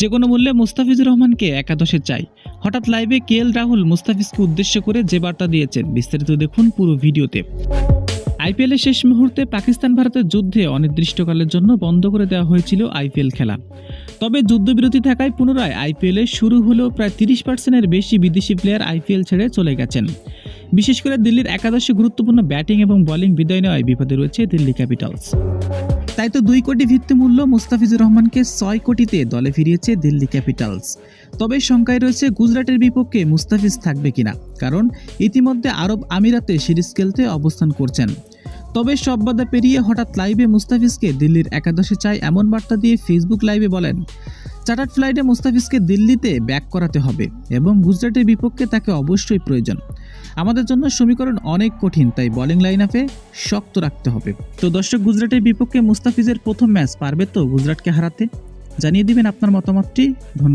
যে কোনো মূল্যে মুস্তাফিজুর রহমানকে একাদশে চাই। হঠাৎ লাইভে কে এল রাহুল মুস্তাফিজকে উদ্দেশ্য করে যে বার্তা দিয়েছেন, বিস্তারিত দেখুন পুরো ভিডিওতে। আইপিএলের শেষ মুহূর্তে পাকিস্তান ভারতের যুদ্ধে অনির্দিষ্টকালের জন্য বন্ধ করে দেওয়া হয়েছিল আইপিএল খেলা। তবে যুদ্ধবিরতি থাকায় পুনরায় আইপিএলে শুরু হলেও প্রায় তিরিশ পার্সেন্টের বেশি বিদেশি প্লেয়ার আইপিএল ছেড়ে চলে গেছেন। বিশেষ করে দিল্লির একাদশে গুরুত্বপূর্ণ ব্যাটিং এবং বোলিং বিদায় নেওয়ায় বিপদে রয়েছে দিল্লি ক্যাপিটালস তাই তো দুই কোটি ভিত্তিমূল্য মুস্তাফিজুর রহমানকে ছয় কোটিতে দলে ফিরিয়েছে দিল্লি ক্যাপিটালস। তবে শঙ্কায় রয়েছে গুজরাটের বিপক্ষে মুস্তাফিজ থাকবে কিনা, কারণ ইতিমধ্যে আরব আমিরাতে সিরিজ খেলতে অবস্থান করছেন। তবে সব বাধা পেরিয়ে হঠাৎ লাইভে মুস্তাফিজকে দিল্লির একাদশে চায় এমন বার্তা দিয়ে ফেসবুক লাইভে বলেন, চার্টার্ড ফ্লাইটে মুস্তাফিজকে দিল্লিতে ব্যাক করাতে হবে এবং গুজরাটের বিপক্ষে তাকে অবশ্যই প্রয়োজন। আমাদের জন্য সমীকরণ অনেক কঠিন, তাই বোলিং লাইন আপে শক্ত রাখতে হবে। তো দর্শক, গুজরাটের বিপক্ষে মুস্তাফিজের প্রথম ম্যাচ পারবে তো গুজরাটকে হারাতে? জানিয়ে দিবেন আপনার মতামতটি। ধন্যবাদ।